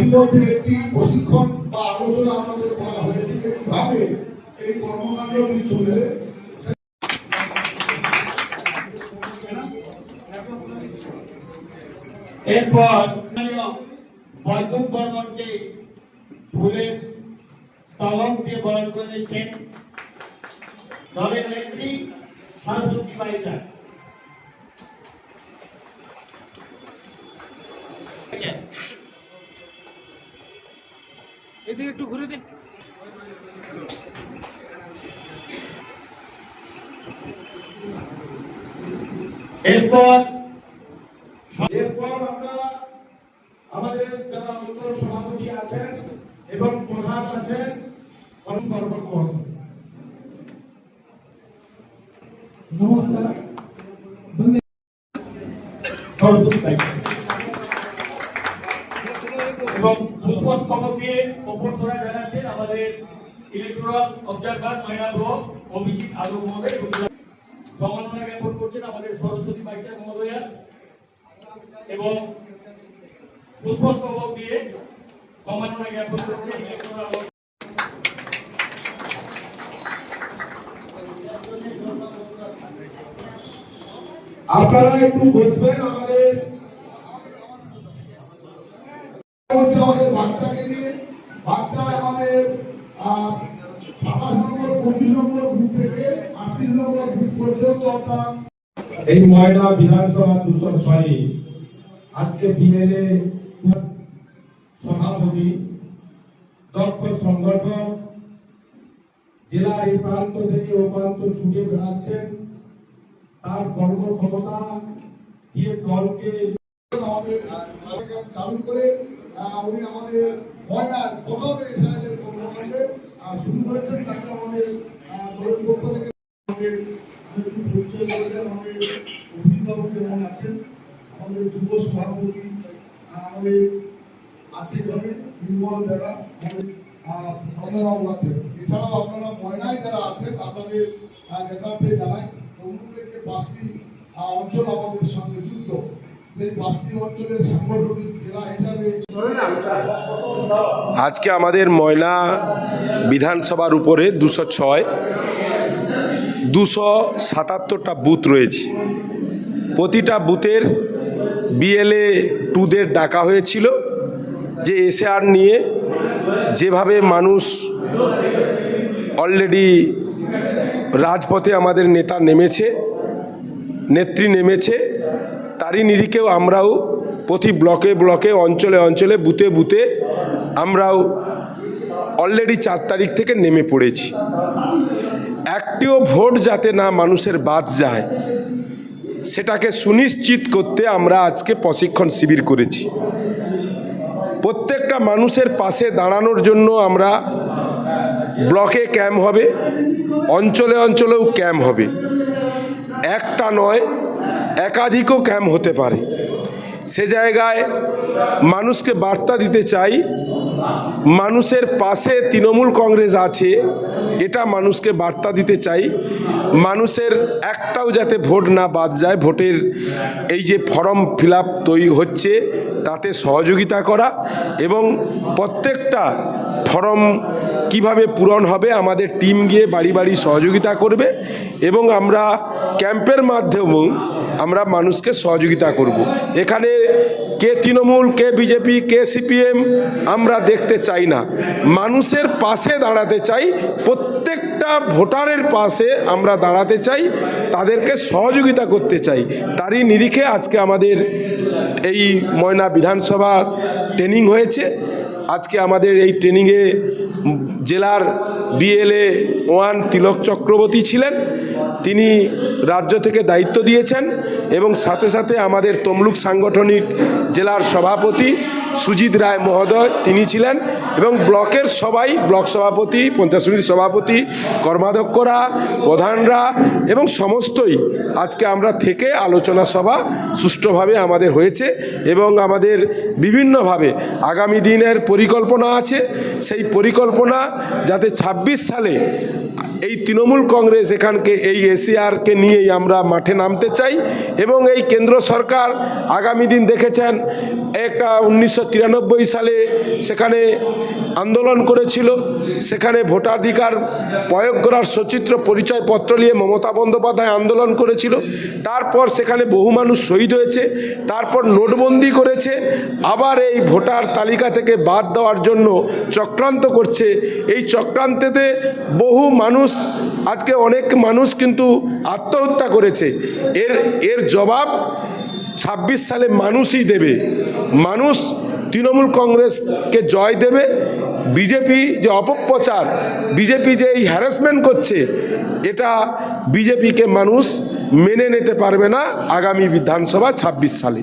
ইতিমধ্যে একটি প্রশিক্ষণ বা আলোচনা আমাদের করা হয়েছে কীভাবে এই কর্মকাণ্ডটি চলবে। এরপর বৈদ্যুৎ বর্মনকে ফুলের তলব দিয়ে এদিকে একটু ঘুরে দিন। এরপর এরপর আমরা আমাদের যারা অঞ্চল সভাপতি আছেন এবং প্রধান আছেন। নমস্কার। এবং পুষ্পস্তবক দিয়ে অভ্যর্থনা জানাচ্ছেন আমাদের electoral observer Moyna block Abhijit Alu মহোদয় সম্মাননা জ্ঞাপন করছেন আমাদের সরস্বতী বাইচা মহোদয়া। এবং পুষ্পস্তবক দিয়ে সম্মাননা জ্ঞাপন করছেন ইলেকট্রাল আপনারা একটু বসবেন আমাদের হচ্ছে আমাদের বাচ্চাকে নিয়ে। বাচ্চা আমাদের সাতাশ নম্বর, পঁচিশ নম্বর বুথ থেকে আটত্রিশ নম্বর বুথ পর্যন্ত অর্থাৎ এই ময়না বিধানসভা দুশো ছয় আজকে বিএলএ সভাপতি, দক্ষ সংগঠক, জেলার এই প্রান্ত থেকে ও প্রান্ত ছুটে বেড়াচ্ছেন। তার কর্মক্ষমতা দিয়ে দলকে আমাদের চালু করে উনি আমাদের ময়নার প্রথম এসআইয়ের কর্মকাণ্ডে শুরু করেছেন। তাকে আমাদের দলের পক্ষ থেকে আমাদের পরিচয় আমাদের অভিভাবক আছেন। আমাদের যুব সভাপতি আমাদের আছে এখানে, নির্মল বেড়া আমাদের আছেন। এছাড়াও আপনারা ময়নায় যারা আছেন, আপনাদের নেতাকে জানাই তমলুকের যে পাঁচটি অঞ্চল আমাদের সঙ্গে যুক্ত। আজকে আমাদের ময়না বিধানসভার উপরে দুশো ছয়, দুশো সাতাত্তরটা বুথ রয়েছে। প্রতিটা বুথের বিএলএ টুদের ডাকা হয়েছিল যে এসআর নিয়ে যেভাবে মানুষ অলরেডি রাজপথে আমাদের নেতা নেমেছে, নেত্রী নেমেছে তারই নিরিখেও আমরাও প্রতি ব্লকে ব্লকে, অঞ্চলে অঞ্চলে বুতে বুতে আমরাও অলরেডি চার তারিখ থেকে নেমে পড়েছি। একটিও ভোট যাতে না মানুষের বাদ যায়, সেটাকে সুনিশ্চিত করতে আমরা আজকে প্রশিক্ষণ শিবির করেছি। প্রত্যেকটা মানুষের পাশে দাঁড়ানোর জন্য আমরা ব্লকে ক্যাম্প হবে, অঞ্চলে অঞ্চলেও ক্যাম্প হবে। একটা নয় একাধিকও ক্যাম্প হতে পারে। সে জায়গায় মানুষকে বার্তা দিতে চাই, মানুষের পাশে তৃণমূল কংগ্রেস আছে, এটা মানুষকে বার্তা দিতে চাই। মানুষের একটাও যাতে ভোট না বাদ যায়, ভোটের এই যে ফর্ম ফিল আপ তৈরি হচ্ছে, তাতে সহযোগিতা করা এবং প্রত্যেকটা ফর্ম কীভাবে পূরণ হবে, আমাদের টিম গিয়ে বাড়ি বাড়ি সহযোগিতা করবে এবং আমরা ক্যাম্পের মাধ্যমেও আমরা মানুষকে সহযোগিতা করব। এখানে কে তৃণমূল, কে বিজেপি, কে সিপিএম আমরা দেখতে চাই না। মানুষের পাশে দাঁড়াতে চাই, প্রত্যেকটা ভোটারের পাশে আমরা দাঁড়াতে চাই, তাদেরকে সহযোগিতা করতে চাই। তারই নিরিখে আজকে আমাদের এই ময়না বিধানসভা ট্রেনিং হয়েছে। আজকে আমাদের এই ট্রেনিংয়ে জেলার বিএলএ ওয়ান তিলক চক্রবর্তী ছিলেন। তিনি রাজ্য থেকে দায়িত্ব দিয়েছেন এবং সাথে সাথে আমাদের তমলুক সাংগঠনিক জেলার সভাপতি সুজিত রায় মহোদয়, তিনি ছিলেন এবং ব্লকের সবাই, ব্লক সভাপতি, পঞ্চায়েত সমিতির সভাপতি, কর্মাধ্যক্ষরা, প্রধানরা এবং সমস্তই আজকে আমরা থেকে আলোচনা সভা সুষ্ঠুভাবে আমাদের হয়েছে এবং আমাদের বিভিন্নভাবে আগামী দিনের পরিকল্পনা আছে। সেই পরিকল্পনা যাতে ২৬ সালে এই তৃণমূল কংগ্রেস এখানকে, এই এসিআরকে নিয়েই আমরা মাঠে নামতে চাই এবং এই কেন্দ্র সরকার আগামী দিন দেখেছেন, একটা উনিশশো তিরানব্বই সালে সেখানে আন্দোলন করেছিল। সেখানে ভোটাধিকার প্রয়োগ করার সচিত্র পরিচয়পত্র নিয়ে মমতা বন্দ্যোপাধ্যায় আন্দোলন করেছিল। তারপর সেখানে বহু মানুষ শহীদ হয়েছে। তারপর নোটবন্দি করেছে। আবার এই ভোটার তালিকা থেকে বাদ দেওয়ার জন্য চক্রান্ত করছে। এই চক্রান্তেতে বহু মানুষ আজকে অনেক মানুষ কিন্তু আত্মহত্যা করেছে। এর এর জবাব ছাব্বিশ সালে মানুষই দেবে। মানুষ তৃণমূল কংগ্রেসকে জয় দেবে। বিজেপি যে অপপ্রচার, বিজেপি যে এই হ্যারাসমেন্ট করছে, এটা বিজেপিকে মানুষ মেনে নিতে পারবে না আগামী বিধানসভা ছাব্বিশ সালে।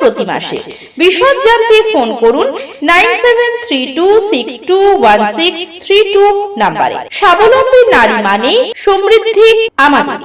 প্রতি মাসে। বিশদ জানতে ফোন করুন nine seven three two six two one six three two নাম্বারে। স্বাবলম্বী নারী মানে সমৃদ্ধি আমাদের।